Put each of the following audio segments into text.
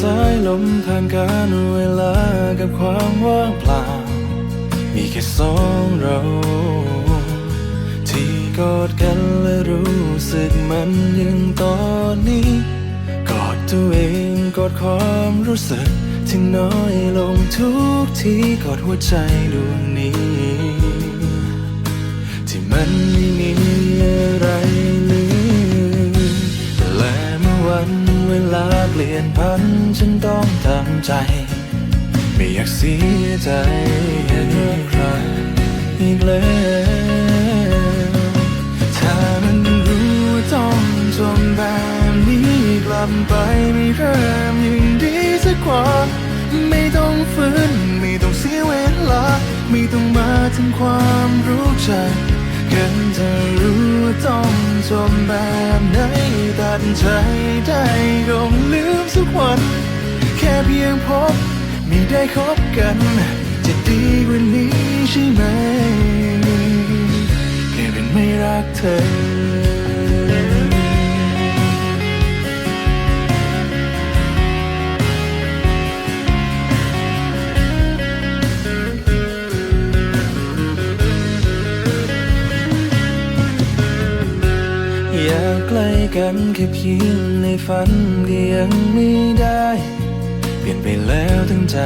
สายลมผ่านการเวลากับความว่างเปล่า มีแค่สองเรา ที่กอดกันและรู้สึกมันยังตอนนี้ กอดตัวเองกอดความรู้สึกที่น้อยลงทุกทีกอดหัวใจดวงนี้ ที่มันไม่มี อยากเสียใจให้ใครอีกแล้วถ้ามันรู้ว่าต้องจมแบบนี้กลับไปไม่เริ่มยิ่งดีสักกว่าไม่ต้องฝืนไม่ต้องเสียเวลา ไม่ต้องมาถึงความรู้จักกันถ้ารู้ว่าต้องจมแบบไหนตัดใจได้ ได้คบกัน จะดีกว่านี้ใช่ไหมแค่เป็นไม่รักเธออยากใกล้กันแค่เพียงในฝันก็ยังไม่ได้ เปลี่ยนไปแล้วทั้งใจ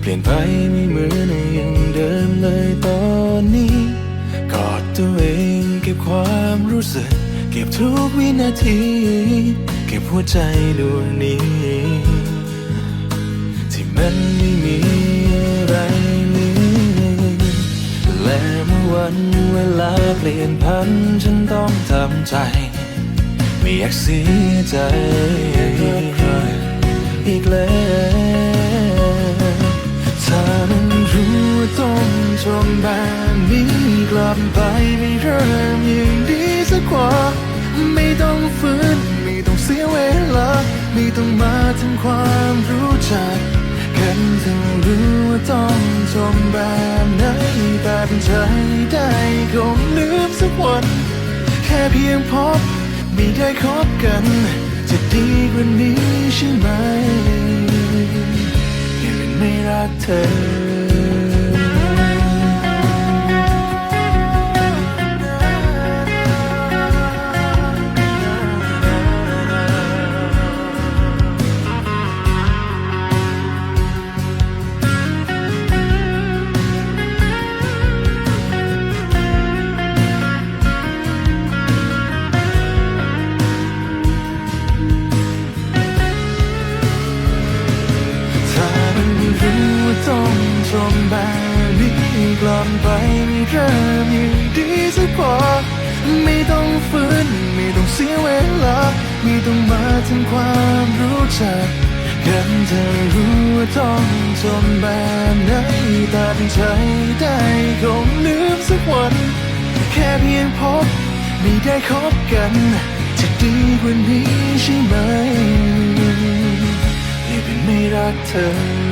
เปลี่ยนไปไม่เหมือนอย่างเดิมเลยตอนนี้ กอดตัวเองเก็บความรู้สึก เก็บทุกวินาที เก็บหัวใจดวงนี้ ที่มันไม่มีอะไรเลยและเมื่อวันเวลาเปลี่ยนพันฉันต้องทำใจ ไม่อยากเสียใจอีกแล้วถ้ามันรู้ต้องจมแบบนี้กลับไปไม่เริ่มยิ่งดีสักกว่าไม่ต้องฝืนไม่ต้องเสียเวลาไม่ต้องมาทำความรู้จักกันถ้ารู้ว่าต้องจมแบบไหนตัดใจได้คงลืมสักวันแค่เพียงพบ ไม่ได้คบกัน จะดีกว่านี้ใช่ไหมแค่เป็นไม่รักเธอ ต้องจมแบบนี้กลับไปไม่เริ่มยิ่งดีสักกว่าไม่ต้องฝืนไม่ต้องเสียเวลาไม่ต้องมาทำความรู้จักกันถ้ารู้ว่าต้องจมแบบไหนตัดใจได้คงลืมสักวัน แค่เพียงพบไม่ได้คบกัน จะดีกว่านี้ใช่ไหมที่เป็นไม่รักเธอ